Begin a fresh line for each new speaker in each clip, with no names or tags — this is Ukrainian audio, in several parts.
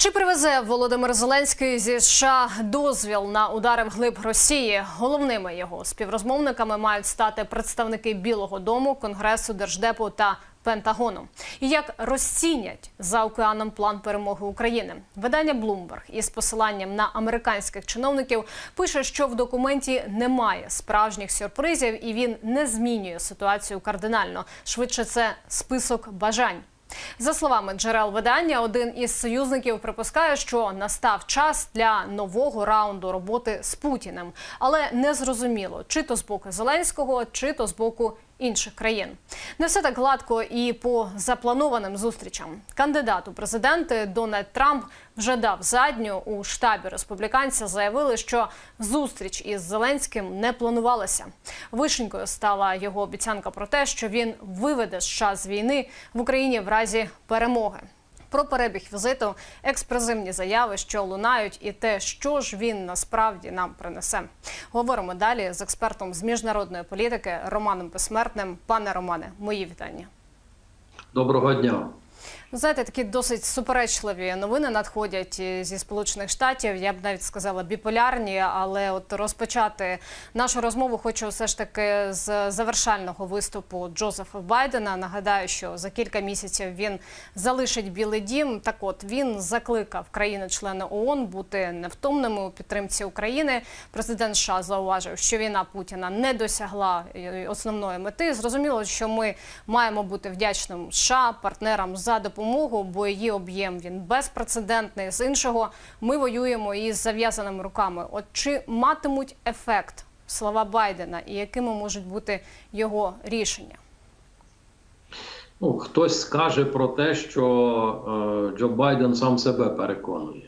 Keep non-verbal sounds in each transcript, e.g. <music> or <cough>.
Чи привезе Володимир Зеленський зі США дозвіл на удари вглиб Росії? Головними його співрозмовниками мають стати представники Білого Дому, Конгресу, Держдепу та Пентагону. І як розцінять за океаном план перемоги України? Видання Bloomberg із посиланням на американських чиновників пише, що в документі немає справжніх сюрпризів і він не змінює ситуацію кардинально. Швидше це список бажань. За словами джерел видання, один із союзників припускає, що настав час для нового раунду роботи з Путіним, але не зрозуміло, чи то з боку Зеленського, чи то з боку інших країн. Не все так гладко і по запланованим зустрічам. Кандидат у президенти Дональд Трамп вже дав задню у штабі республіканця. Заявили, що зустріч із Зеленським не планувалася. Вишенькою стала його обіцянка про те, що він виведе США з війни в Україні в разі перемоги. Про перебіг візиту, експресивні заяви, що лунають, і те, що ж він насправді нам принесе. Говоримо далі з експертом з міжнародної політики Романом Безсмертним. Пане Романе, мої вітання.
Доброго дня.
Ну, Знаєте, такі досить суперечливі новини надходять е, зі сполучених штатів. Я б навіть сказала біполярні, але от розпочати нашу розмову хочу все ж таки з завершального виступу Джозефа Байдена. Нагадаю, що за кілька місяців він залишить Білий Дім. Так, от він закликав країни-члени ООН бути невтомними у підтримці України. Президент США зауважив, що війна Путіна не досягла е, основної мети. Зрозуміло, що ми маємо бути вдячним США, партнерам за допомогу, бо її об'єм він безпрецедентний. З іншого, ми воюємо із зав'язаними руками. От чи матимуть ефект слова Байдена, і якими можуть бути його рішення?
Ну, хтось скаже про те, що е, Джо Байден сам себе переконує.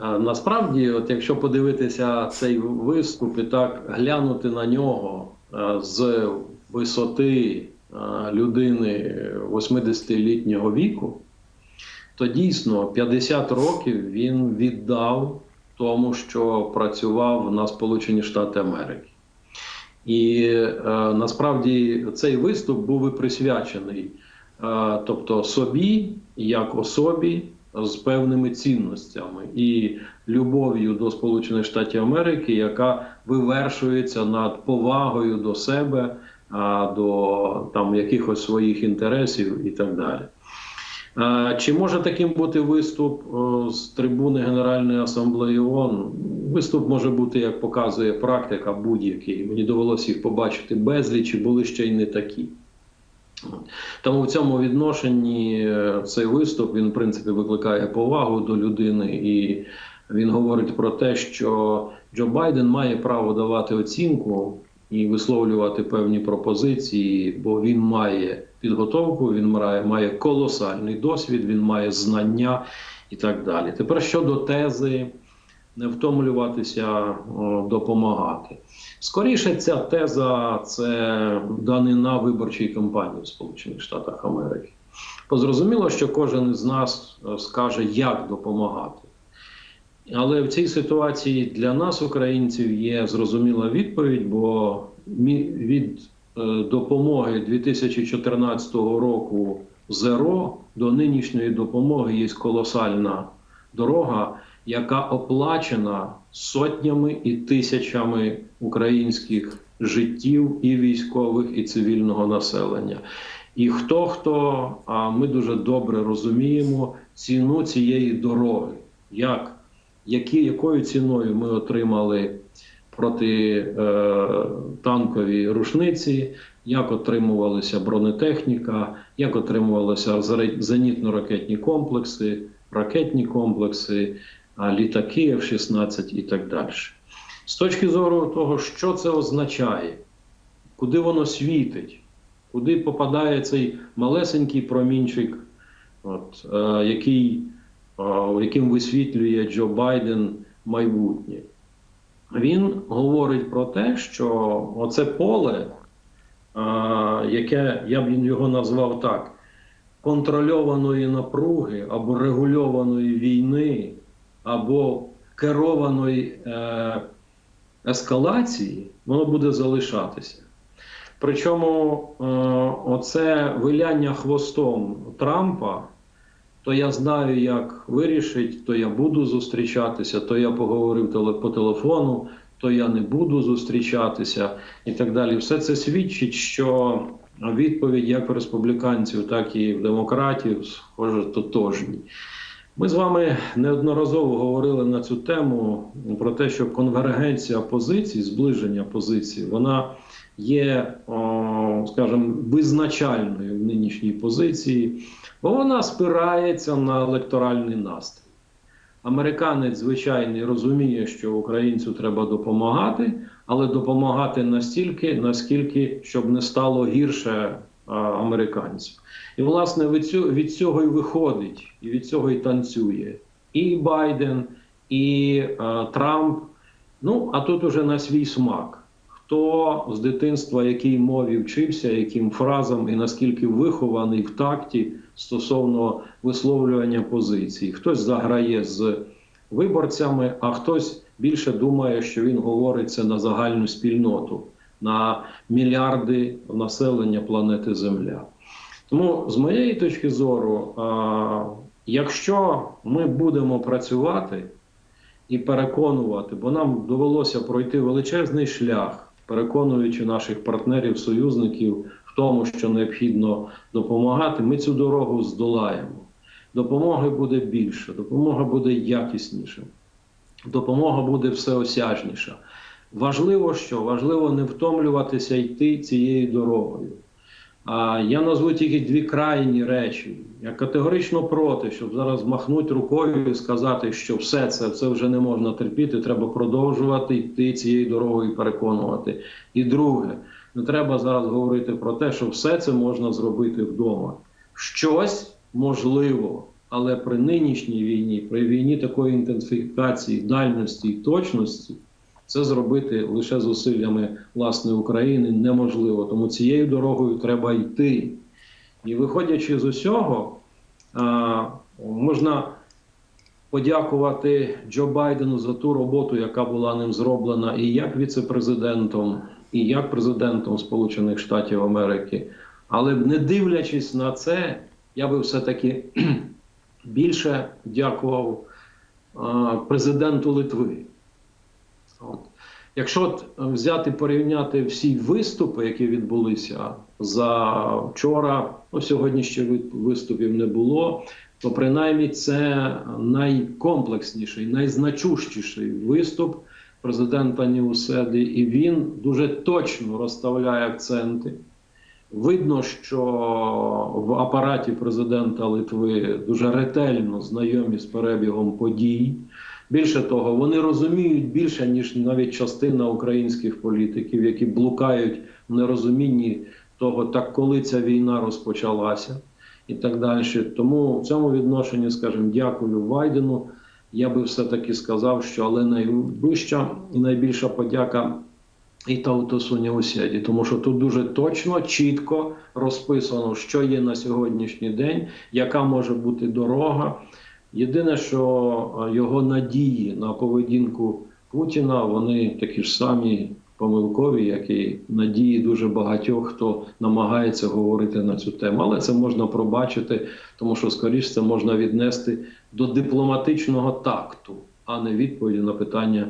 Е, насправді, от якщо подивитися цей виступ і так глянути на нього е, з висоти людини 80-літнього віку, то дійсно 50 років він віддав тому, що працював на Сполучені Штати Америки. І е, насправді цей виступ був і присвячений, е, тобто собі як особі з певними цінностями і любов'ю до Сполучених Штатів Америки, яка вивершується над повагою до себе, до там якихось своїх інтересів і так далі. Чи може таким бути виступ е, з трибуни Генеральної асамблеї ООН? Виступ може бути, як показує практика, будь-який. Мені довелося їх побачити безліч, і були ще й не такі. Тому в цьому відношенні е, цей виступ він, в принципі, викликає повагу до людини, і він говорить про те, що Джо Байден має право давати оцінку і висловлювати певні пропозиції, бо він має підготовку, він має, має колосальний досвід, він має знання і так далі. Тепер щодо тези не втомлюватися, допомагати. Скоріше, ця теза це данина виборчої кампанії в Сполучених Штатах Америки. Позрозуміло, що кожен із нас е, скаже, як допомагати. Але в цій ситуації для нас, українців, є зрозуміла відповідь, бо від е, допомоги 2014 року зеро до нинішньої допомоги є колосальна дорога, яка оплачена сотнями і тисячами українських життів і військових, і цивільного населення. І хто хто, а ми дуже добре розуміємо ціну цієї дороги, як, які, якою ціною ми отримали протитанкові рушниці, як отримувалася бронетехніка, як отримувалися зенітно-ракетні комплекси, ракетні комплекси, літаки F-16 і так далі. З точки зору того, що це означає, куди воно світить, куди попадає цей малесенький промінчик, от, е, який, е, яким висвітлює Джо Байден майбутнє. Він говорить про те, що оце поле, яке я б його назвав так, контрольованої напруги або регульованої війни, або керованої е, ескалації, воно буде залишатися. Причому е, оце виляння хвостом Трампа то я знаю, як вирішить, то я буду зустрічатися, то я поговорив по телефону, то я не буду зустрічатися і так далі. Все це свідчить, що відповідь як в республіканців, так і в демократів, схоже, тотожні. Ми з вами неодноразово говорили на цю тему про те, що конвергенція позицій, зближення позицій, вона є, скажімо, визначальною в нинішній позиції, бо вона спирається на електоральний настрій. Американець звичайний розуміє, що українцю треба допомагати, але допомагати настільки, наскільки щоб не стало гірше а, американцю. І власне від цього, і виходить, і від цього і танцює і Байден, і Трамп. Ну а тут уже на свій смак. Хто з дитинства якій мові вчився, яким фразам і наскільки вихований в такті стосовно висловлювання позицій. Хтось заграє з виборцями, а хтось більше думає, що він говорить це на загальну спільноту, на мільярди населення планети Земля. Тому, з моєї точки зору, якщо ми будемо працювати і переконувати, бо нам довелося пройти величезний шлях, переконуючи наших партнерів, союзників в тому, що необхідно допомагати, ми цю дорогу здолаємо. Допомоги буде більше, допомога буде якісніша, допомога буде всеосяжніша. Важливо що? Важливо не втомлюватися йти цією дорогою. Я назву тільки дві крайні речі. Я категорично проти, щоб зараз махнути рукою і сказати, що все це, це вже не можна терпіти, треба продовжувати йти цією дорогою і переконувати. І друге, не треба зараз говорити про те, що все це можна зробити вдома. Щось можливо, але при нинішній війні, при війні такої інтенсифікації, дальності і точності. Це зробити лише зусиллями власне України неможливо. Тому цією дорогою треба йти. І виходячи з усього, можна подякувати Джо Байдену за ту роботу, яка була ним зроблена, і як віце-президентом, і як президентом Сполучених Штатів Америки. Але не дивлячись на це, я би все-таки <clears throat> більше дякував президенту Литви. От. Якщо от взяти порівняти всі виступи, які відбулися за вчора, ну сьогодні ще виступів не було, то принаймні це найкомплексніший, найзначущіший виступ президента Ніуседи, і він дуже точно розставляє акценти. Видно, що в апараті президента Литви дуже ретельно знайомі з перебігом подій. Більше того, вони розуміють більше, ніж навіть частина українських політиків, які блукають в нерозумінні того, так коли ця війна розпочалася, і так далі. Тому в цьому відношенні, скажімо, дякую Байдену. Я би все-таки сказав, що але найвища і найбільша подяка і Таутосу Неусяді, тому що тут дуже точно, чітко розписано, що є на сьогоднішній день, яка може бути дорога. Єдине, що е, його надії на поведінку Путіна, вони такі ж самі помилкові, як і надії дуже багатьох, хто намагається говорити на цю тему. Але це можна пробачити, тому що скоріш це можна віднести до дипломатичного такту, а не відповіді на питання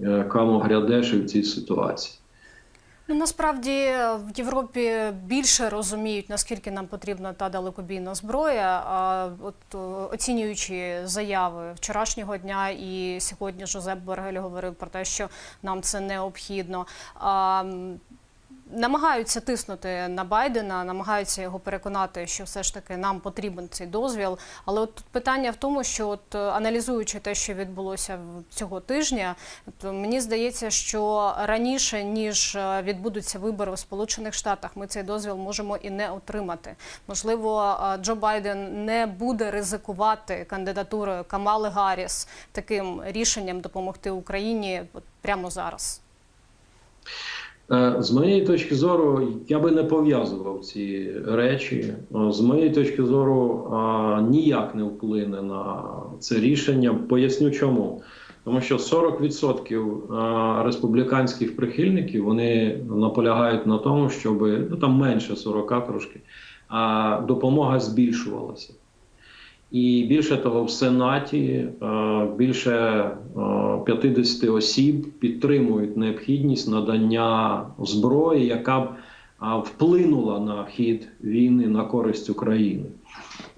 е, камо грядеші в цій ситуації.
Ну, насправді в Європі більше розуміють, наскільки нам потрібна та далекобійна зброя. А от оцінюючи заяви вчорашнього дня і сьогодні Жозеп Боргель говорив про те, що нам це необхідно. А, Намагаються тиснути на Байдена, намагаються його переконати, що все ж таки нам потрібен цей дозвіл. Але от питання в тому, що от е, аналізуючи те, що відбулося цього тижня, то мені здається, що раніше ніж е, відбудуться вибори в Сполучених Штатах, ми цей дозвіл можемо і не отримати. Можливо, е, Джо Байден не буде ризикувати кандидатурою Камали Гарріс таким рішенням допомогти Україні прямо зараз.
Е, З моєї точки зору, я би не пов'язував ці речі. Е, З моєї точки зору, ніяк не вплине на це рішення. Поясню чому. Тому що 40% республіканських прихильників вони наполягають на тому, щоб ну там менше 40 трошки, а допомога збільшувалася. І більше того, в Сенаті е, більше е, 50 осіб підтримують необхідність надання зброї, яка б вплинула на хід війни на користь України.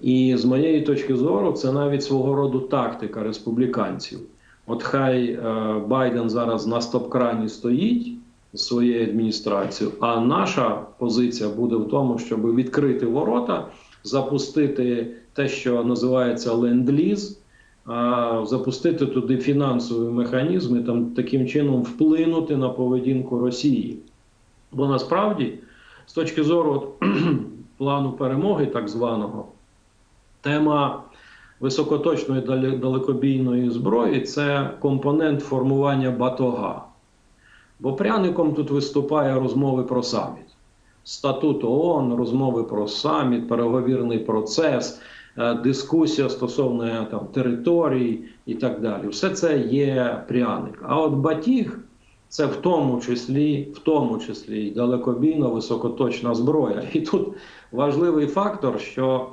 І з моєї точки зору, це навіть свого роду тактика республіканців. От хай е, Байден зараз на стоп-крані стоїть своєю адміністрацією, а наша позиція буде в тому, щоб відкрити ворота, запустити те, що називається ленд-ліз, запустити туди фінансові механізми, там таким чином вплинути на поведінку Росії. Бо насправді, з точки зору от, <clears throat> плану перемоги, так званого, тема високоточної далекобійної зброї це компонент формування батога. Бо пряником тут виступає розмови про саміт. Статут ООН, розмови про саміт, переговірний процес, дискусія стосовно е, там, територій і так далі. Все це є пряник. А от батіг це в тому числі, в тому числі і високоточна зброя. І тут важливий фактор, що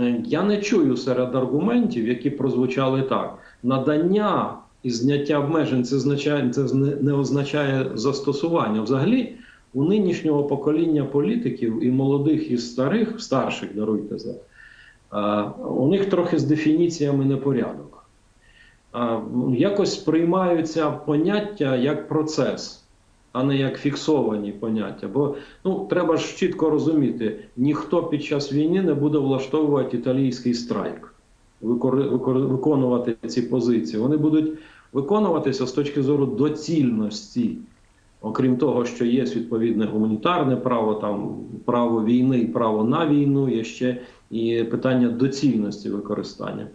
е, я не чую серед аргументів, які прозвучали так: надання і зняття обмежень це означає, це не- означає застосування. Взагалі, у нинішнього покоління політиків і молодих, і старих, старших, даруйте за, е, у них трохи з дефініціями непорядок. Якось сприймаються поняття як процес, а не як фіксовані поняття. Бо ну, треба ж чітко розуміти, ніхто під час війни не буде влаштовувати італійський страйк, виконувати ці позиції. Вони будуть виконуватися з точки зору доцільності. Окрім того, що є відповідне гуманітарне право, там право війни право на війну, є ще і питання доцільності використання.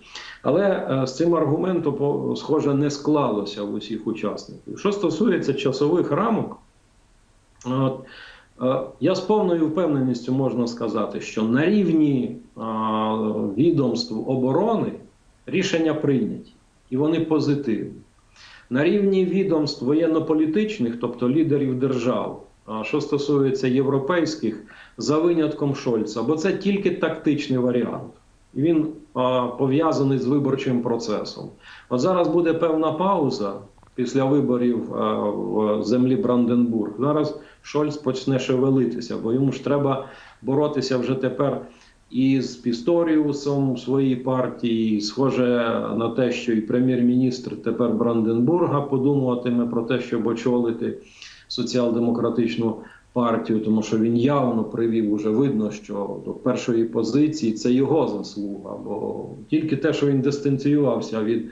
Але е, з цим аргументом, схоже, не склалося в усіх учасників. Що стосується часових рамок, от, е, я з повною впевненістю можна сказати, що на рівні відомств оборони рішення прийняті, і вони позитивні. На рівні відомств воєнно-політичних, тобто лідерів держав, що стосується європейських, за винятком Шольца, бо це тільки тактичний варіант. Він а, пов'язаний з виборчим процесом. От зараз буде певна пауза після виборів а, в землі Бранденбург. Зараз Шольц почне шевелитися, бо йому ж треба боротися вже тепер і з Пісторіусом своїй партії. Схоже на те, що і прем'єр-міністр тепер Бранденбурга подумуватиме про те, щоб очолити соціал-демократичну партію, тому що він явно привів уже видно, що до першої позиції це його заслуга. Бо тільки те, що він дистанціювався від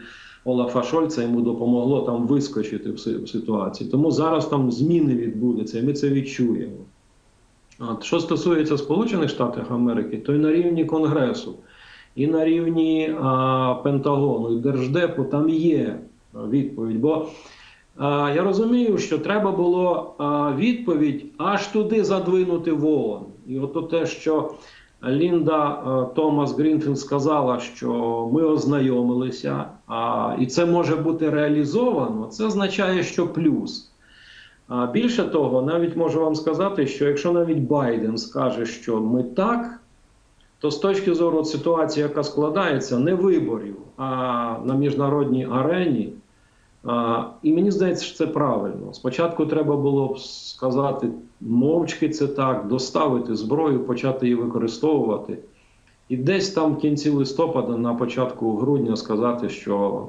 Олафа Шольца, йому допомогло там вискочити в си- ситуації. Тому зараз там зміни відбудуться, і ми це відчуємо. От, що стосується Сполучених Штатів Америки, то й на рівні Конгресу, і на рівні а, Пентагону, і Держдепу там є відповідь. Бо я розумію, що треба було відповідь аж туди задвинути в. І от те, що Лінда Томас Грінфілд сказала, що ми ознайомилися, і це може бути реалізовано, це означає, що плюс. Більше того, навіть можу вам сказати, що якщо навіть Байден скаже, що ми так, то з точки зору ситуації, яка складається, не виборів, а на міжнародній арені. І мені здається, що це правильно. Спочатку треба було б сказати, мовчки це так, доставити зброю, почати її використовувати. І десь там в кінці листопада, на початку грудня, сказати, що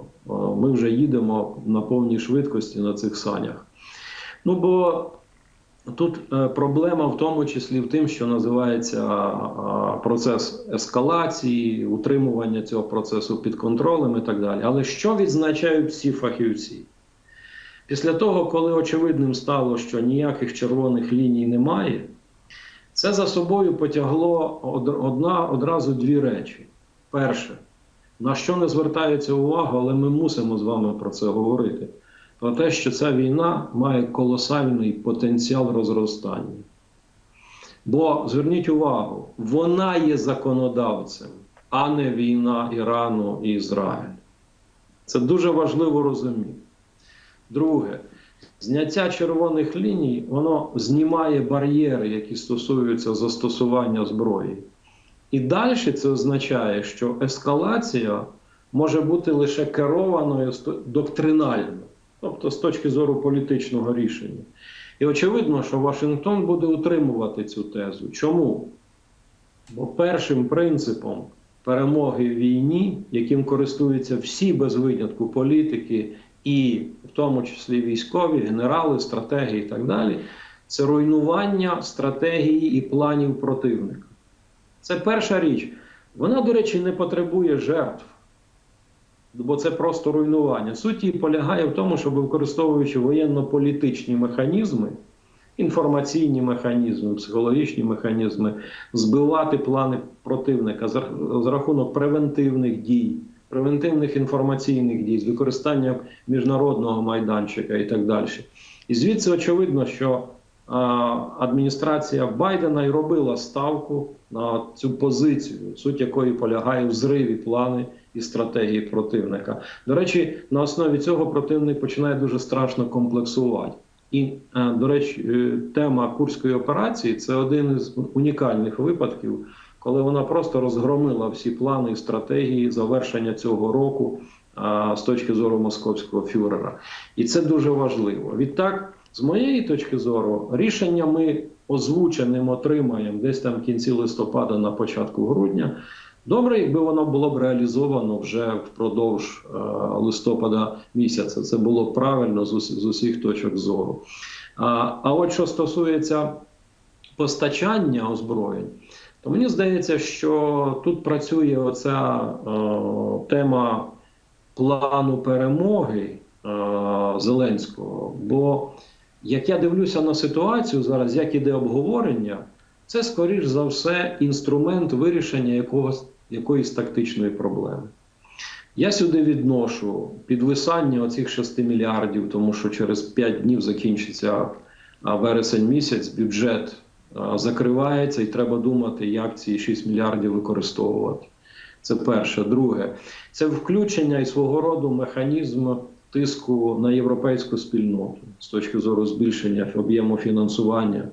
ми вже їдемо на повній швидкості на цих санях. Ну бо тут е, проблема в тому числі в тим, що називається процес ескалації, утримування цього процесу під контролем і так далі. Але що відзначають всі фахівці? Після того, коли очевидним стало, що ніяких червоних ліній немає, це за собою потягло одна одразу дві речі. Перше, на що не звертається увагу, але ми мусимо з вами про це говорити про те, що ця війна має колосальний потенціал розростання. Бо зверніть увагу, вона є законодавцем, а не війна Ірану і Ізраїлю. Це дуже важливо розуміти. Друге, зняття червоних ліній воно знімає бар'єри, які стосуються застосування зброї. І далі це означає, що ескалація може бути лише керованою доктринально, тобто з точки зору політичного рішення. І очевидно, що Вашингтон буде утримувати цю тезу. Чому? Бо першим принципом перемоги в війні, яким користуються всі без винятку політики, і в тому числі військові, генерали, стратегії і так далі, це руйнування стратегії і планів противника. Це перша річ. Вона, до речі, не потребує жертв, бо це просто руйнування. Суть її полягає в тому, щоб використовуючи воєнно-політичні механізми, інформаційні механізми, психологічні механізми, збивати плани противника за рахунок превентивних дій, превентивних інформаційних дій, з використанням міжнародного майданчика і так далі. І звідси очевидно, що адміністрація Байдена і робила ставку на цю позицію, суть якої полягає в зриві плани і стратегії противника. До речі, на основі цього противник починає дуже страшно комплексувати. І, е, до речі, е, тема курської операції це один із унікальних випадків, коли вона просто розгромила всі плани і стратегії завершення цього року з точки зору московського фюрера. І це дуже важливо. Відтак, з моєї точки зору, рішення ми озвученим отримаємо десь там в кінці листопада, на початку грудня. Добре, якби воно було б реалізовано вже впродовж е, листопада місяця. Це було б правильно з, з усіх точок зору. А, а от що стосується постачання озброєнь, то мені здається, що тут працює оця е, тема плану перемоги е, Зеленського. Бо як я дивлюся на ситуацію зараз, як іде обговорення, це скоріш за все інструмент вирішення якогось, якоїсь тактичної проблеми. Я сюди відношу підвисання оцих 6 мільярдів, тому що через 5 днів закінчиться вересень місяць, бюджет закривається, і треба думати, як ці 6 мільярдів використовувати. Це перше. Друге, це включення і свого роду механізм тиску на європейську спільноту з точки зору збільшення об'єму фінансування,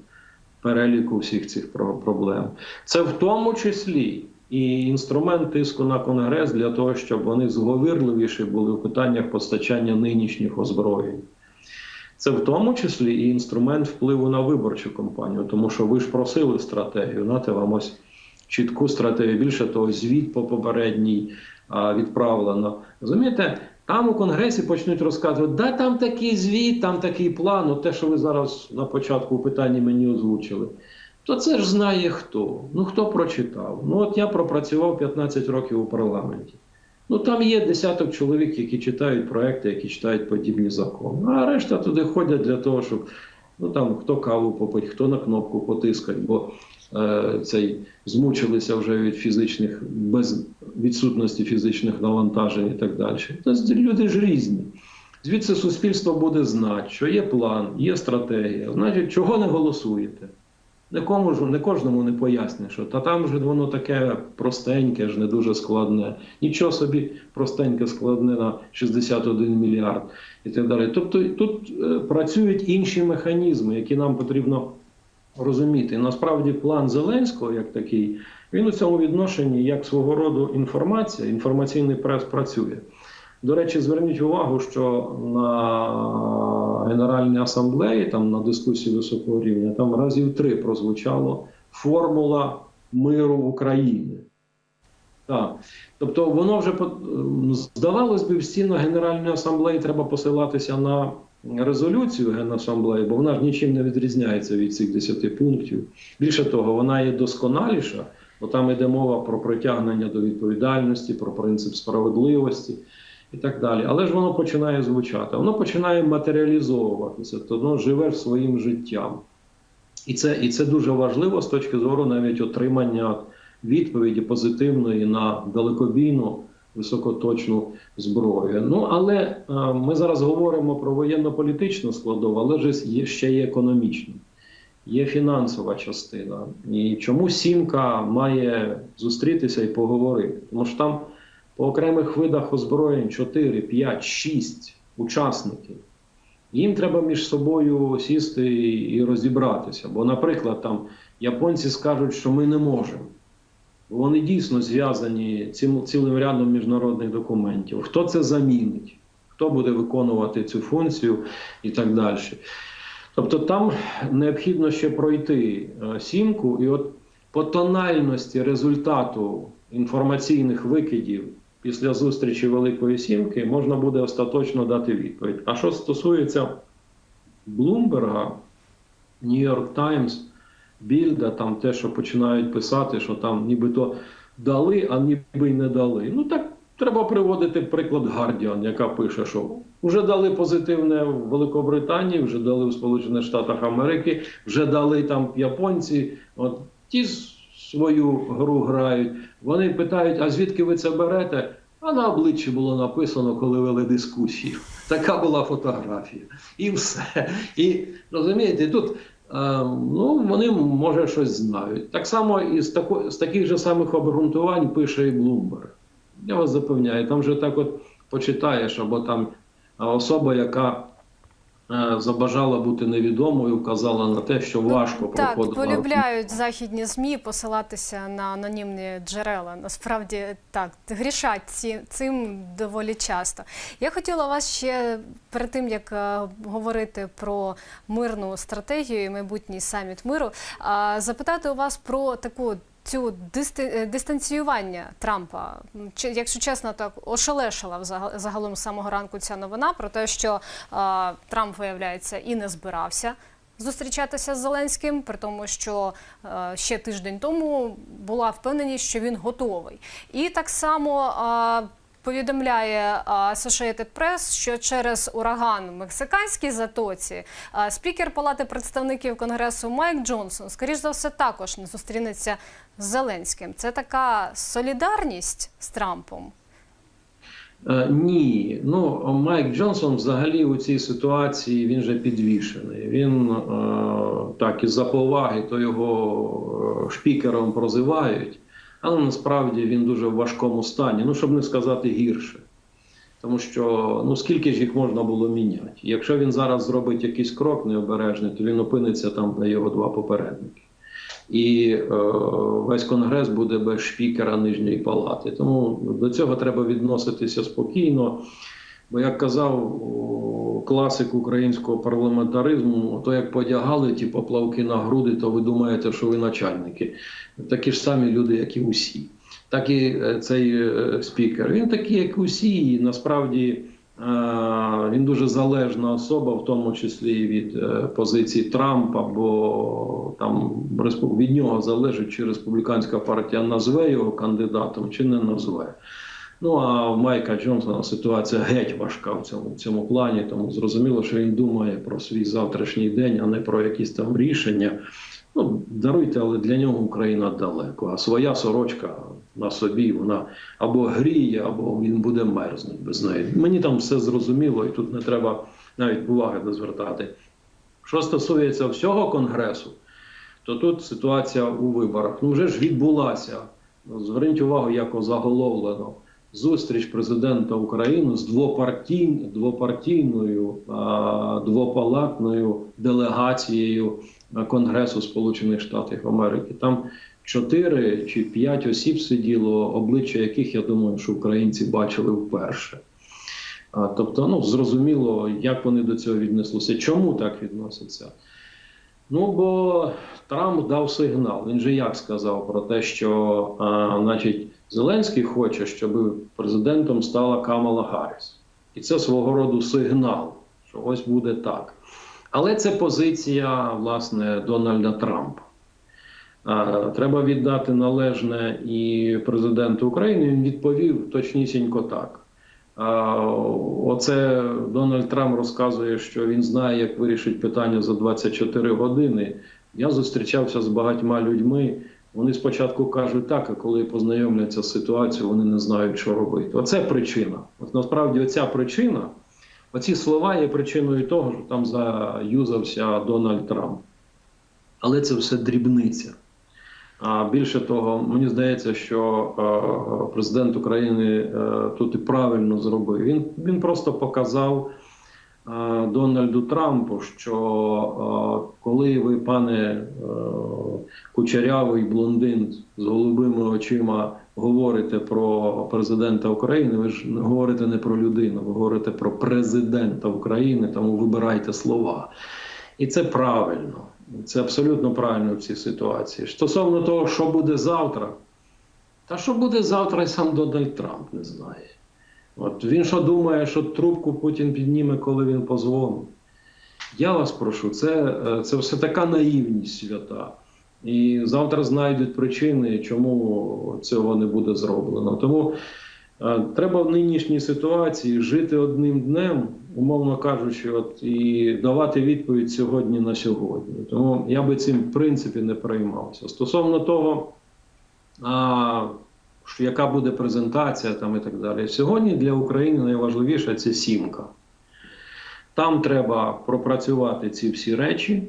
переліку всіх цих проблем. Це в тому числі і інструмент тиску на Конгрес для того, щоб вони зговірливіші були в питаннях постачання нинішніх озброєнь. Це в тому числі і інструмент впливу на виборчу кампанію, тому що ви ж просили стратегію, знаєте, вам ось чітку стратегію. Більше того, звіт по попередній а, відправлено. Розумієте, там у Конгресі почнуть розказувати, да там такий звіт, там такий план, от те, що ви зараз на початку у питанні мені озвучили. То це ж знає хто. Ну хто прочитав? Ну от я пропрацював 15 років у парламенті. Ну там є десяток чоловік, які читають проекти, які читають подібні закони. А решта туди ходять для того, щоб ну там хто каву попить, хто на кнопку потискать, бо цей змучилися вже від фізичних без відсутності фізичних навантажень і так далі. Тобто люди ж різні. Звідси суспільство буде знати, що є план, є стратегія. Значить, чого не голосуєте? Нікому ж не кожному не поясниш, що та там ж воно таке простеньке, ж не дуже складне. Нічого собі простеньке, складне на 61 мільярд і так далі. Тобто тут е, працюють інші механізми, які нам потрібно розуміти. Насправді план Зеленського, як такий, він у цьому відношенні як свого роду інформація, інформаційний прес працює. До речі, зверніть увагу, що на Генеральній асамблеї, там на дискусії високого рівня, там разів три прозвучало формула миру України. Так. Тобто воно вже здавалось би, в стінах Генеральної асамблеї треба посилатися на резолюцію Генасамблеї, бо вона ж нічим не відрізняється від цих 10 пунктів. Більше того, вона є досконаліша, бо там йде мова про притягнення до відповідальності, про принцип справедливості і так далі. Але ж воно починає звучати, воно починає матеріалізовуватися, то воно живе своїм життям. І це, і це дуже важливо з точки зору навіть отримання відповіді позитивної на далекобійну високоточну зброю. Ну але е, ми зараз говоримо про воєнно-політичну складову, але ж є ще є економічна, є фінансова частина. І чому сімка має зустрітися і поговорити? Тому що там по окремих видах озброєнь 4, 5, 6 учасників. Їм треба між собою сісти і розібратися. Бо, наприклад, там японці скажуть, що ми не можемо. Вони дійсно зв'язані цим цілим рядом міжнародних документів. Хто це замінить? Хто буде виконувати цю функцію і так далі. Тобто там необхідно ще пройти е, сімку, і от по тональності результату інформаційних викидів після зустрічі Великої Сімки можна буде остаточно дати відповідь. А що стосується Блумберга, Нью-Йорк Таймс, Більда, там те, що починають писати, що там нібито дали, а ніби й не дали. Ну так треба приводити приклад Guardian, яка пише, що вже дали позитивне в Великобританії, вже дали в Сполучених Штатах Америки, вже дали там японці. От ті свою гру грають. Вони питають, а звідки ви це берете? А на обличчі було написано, коли вели дискусію. Така була фотографія. І все. І розумієте, тут. Е, Ну, вони може щось знають. Так само і з, тако, з таких же самих обґрунтувань пише і Блумберг. Я вас запевняю, там вже так от почитаєш, або там особа, яка забажала бути невідомою, вказала на те, що важко
Так,
проходила.
полюбляють західні змі посилатися на анонімні джерела. Насправді так грішать ці, цим доволі часто. Я хотіла вас ще перед тим як е, говорити про мирну стратегію і майбутній саміт миру, е, запитати у вас про таку. Цю е, дистанціювання Трампа, якщо чесно, так ошелешила загалом з самого ранку ця новина про те, що Трамп виявляється і не збирався зустрічатися з Зеленським, при тому, що е, ще тиждень тому була впевненість, що він готовий. І так само повідомляє е, Associated Press, що через ураган в мексиканській затоці е, спікер Палати представників Конгресу Майк Джонсон, скоріш за все, також не зустрінеться з Зеленським. Це така солідарність з Трампом.
Е, Ні, ну Майк Джонсон взагалі у цій ситуації він же підвішений. Він е, так із-за поваги, то його е, шпікером прозивають, але насправді він дуже в важкому стані. Ну щоб не сказати гірше. Тому що ну скільки ж їх можна було міняти? Якщо він зараз зробить якийсь крок необережний, то він опиниться там, на його два попередники. І е, весь конгрес буде без шпікера нижньої палати. Тому до цього треба відноситися спокійно. Бо, як казав класик українського парламентаризму, то як подягали ті поплавки на груди, то ви думаєте, що ви начальники. Такі ж самі люди, як і усі. Так і е, цей е, спікер. Він такий, як усі, і насправді е, він дуже залежна особа, в тому числі від позиції Трампа, бо там від нього залежить, чи республіканська партія назве його кандидатом, чи не назве. Ну а в Майка Джонсона ситуація геть важка в цьому, в цьому плані, тому зрозуміло, що він думає про свій завтрашній день, а не про якісь там рішення. Ну, даруйте, але для нього Україна далеко. А своя сорочка на собі вона або гріє, або він буде мерзнути без неї. Мені там все зрозуміло, і тут не треба навіть уваги не звертати. Що стосується всього конгресу, то тут ситуація у виборах. Ну вже ж відбулася. Зверніть увагу, як заголовлено. Зустріч президента України з двопартій, двопартійною, двопалатною делегацією Конгресу Сполучених Штатів Америки. Там чотири чи п'ять осіб сиділо, обличчя яких я думаю, що українці бачили вперше. Тобто, ну зрозуміло, як вони до цього віднеслися. Чому так відносяться? Ну, бо Трамп дав сигнал. Він же як сказав про те, що а, значить, Зеленський хоче, щоб президентом стала Камала Гарріс. І це свого роду сигнал, що ось буде так. Але це позиція власне Дональда Трампа. Треба віддати належне і президенту України. Він відповів точнісінько так. Оце Дональд Трамп розказує, що він знає, як вирішить питання за 24 години. Я зустрічався з багатьма людьми. Вони спочатку кажуть так, а коли познайомляться з ситуацією, вони не знають, що робити. Оце причина. От насправді, оця причина, оці слова є причиною того, що там заюзався Дональд Трамп. Але це все дрібниця. А більше того, мені здається, що е, президент України е, тут і правильно зробив. Він, він просто показав Дональду Трампу, що е, коли ви, пане е, кучерявий блондин з голубими очима, говорите про президента України, ви ж говорите не про людину, ви говорите про президента України, тому вибирайте слова. І це правильно. Це абсолютно правильно в цій ситуації. Стосовно того, що буде завтра, та що буде завтра, і сам Дональд Трамп не знає. От він що думає, що трубку Путін підніме, коли він позвонить. Я вас прошу, це, е, це все така наївність свята. І завтра знайдуть причини, чому цього не буде зроблено. Тому е, треба в нинішній ситуації жити одним днем, умовно кажучи, от, і давати відповідь сьогодні на сьогодні. Тому я би цим в принципі не переймався. Стосовно того, а, що яка буде презентація там і так далі. Сьогодні для України найважливіше це сімка. Там треба пропрацювати ці всі речі,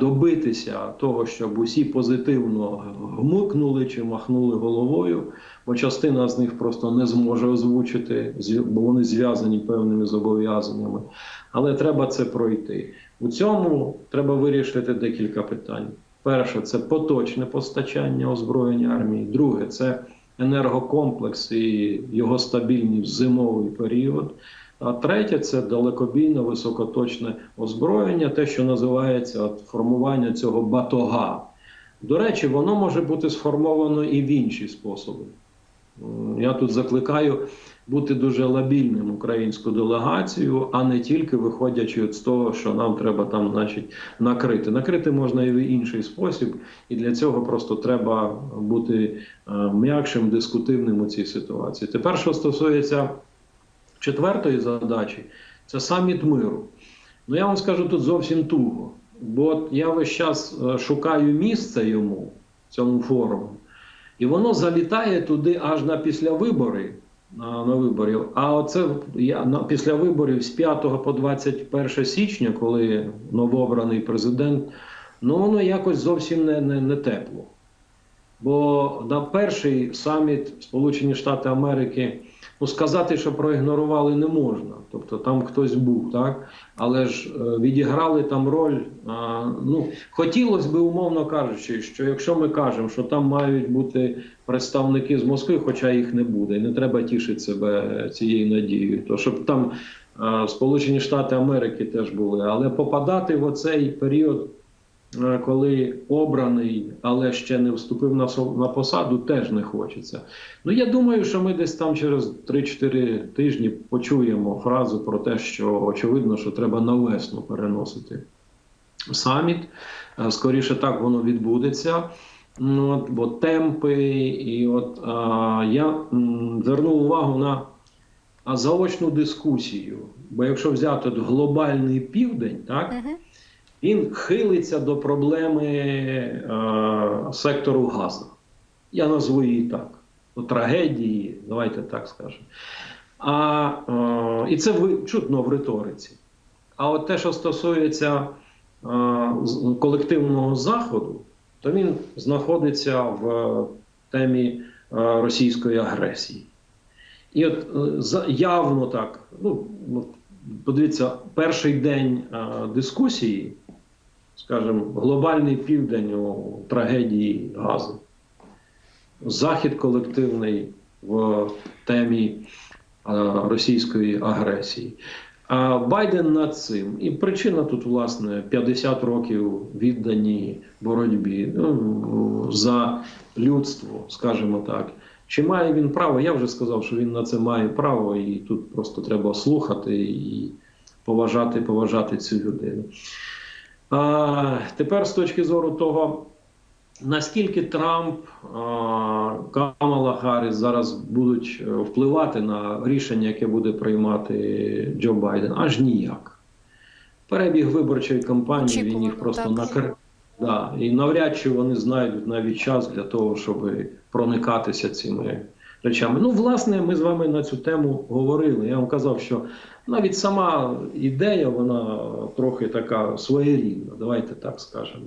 добитися того, щоб усі позитивно гмукнули чи махнули головою, бо частина з них просто не зможе озвучити, бо вони зв'язані певними зобов'язаннями. Але треба це пройти. У цьому треба вирішити декілька питань. Перше, це поточне постачання озброєння армії. Друге, це енергокомплекс і його стабільність в зимовий період. А третє це далекобійне високоточне озброєння, те, що називається от, формування цього батога. До речі, воно може бути сформовано і в інші способи. Я тут закликаю бути дуже лабільним українську делегацію, а не тільки виходячи з того, що нам треба там, значить, накрити. Накрити можна і в інший спосіб, і для цього просто треба бути е, м'якшим, дискутивним у цій ситуації. Тепер, що стосується четвертої задачі, це саміт миру. Ну я вам скажу тут зовсім туго. Бо я весь час е, шукаю місце йому, цьому форуму, і воно залітає туди аж на після вибори, на, виборів. А оце я на після виборів з 5 по 21 січня, коли новообраний президент, ну воно якось зовсім не, не, не тепло. Бо на перший саміт Сполучені Штати Америки ну сказати, що проігнорували не можна. Тобто там хтось був, так але ж е, відіграли там роль. А, ну хотілося би, умовно кажучи, що якщо ми кажемо, що там мають бути представники з Москви, хоча їх не буде, і не треба тішити себе цією надією, то щоб там е, Сполучені Штати Америки теж були, але попадати в оцей період. Е, Коли обраний, але ще не вступив на посаду, теж не хочеться. Ну я думаю, що ми десь там через 3-4 тижні почуємо фразу про те, що очевидно, що треба на весну переносити саміт. Е, Скоріше так воно відбудеться. Ну, от, бо темпи, і от а, я звернув увагу на заочну дискусію. Бо якщо взяти глобальний південь, так
Мгм.
Він хилиться до проблеми е, сектору газу. Я назву її так. До трагедії, давайте так скажемо. А, е, і це чутно в риториці. А от те, що стосується е, колективного заходу, то він знаходиться в темі е, російської агресії. І от е, явно так, ну, подивіться, перший день е, дискусії, скажімо, глобальний південь у трагедії газу, захід колективний в темі російської агресії. А Байден над цим. І причина тут, власне, 50 років віддані боротьбі ну, за людство, скажімо так. Чи має він право? Я вже сказав, що він на це має право, і тут просто треба слухати і поважати, поважати цю людину. А, тепер з точки зору того, наскільки Трамп, Камала Харріс зараз будуть е, впливати на рішення, яке буде приймати Джо Байден, аж ніяк. Перебіг виборчої кампанії він їх просто
так.
накр... Да, і навряд чи вони знайдуть навіть час для того, щоб проникатися цими речами. Ну, власне, ми з вами на цю тему говорили. Я вам казав, що навіть сама ідея, вона трохи така своєрідна, давайте так скажемо.